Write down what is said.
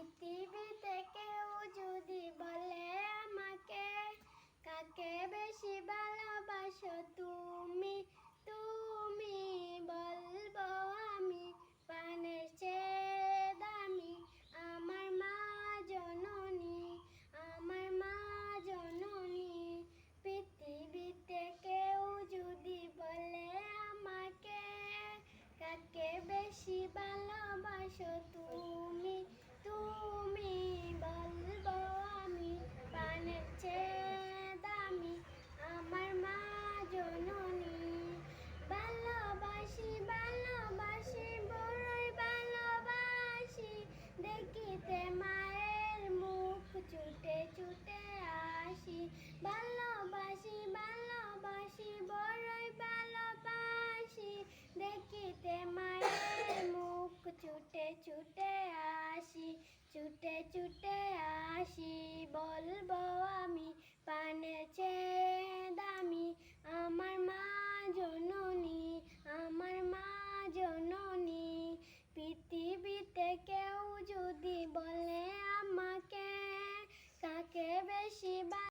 পৃথিবীতে কেউ যদি বলে আমাকে কাকে বেশি ভালোবাসো তুমি? তুমি ভালোবাসি ভালোবাসি বড়ই ভালোবাসি। দেখিতে মায়ের মুখ ছুটে ছুটে আসি ছুটে ছুটে আসি বলব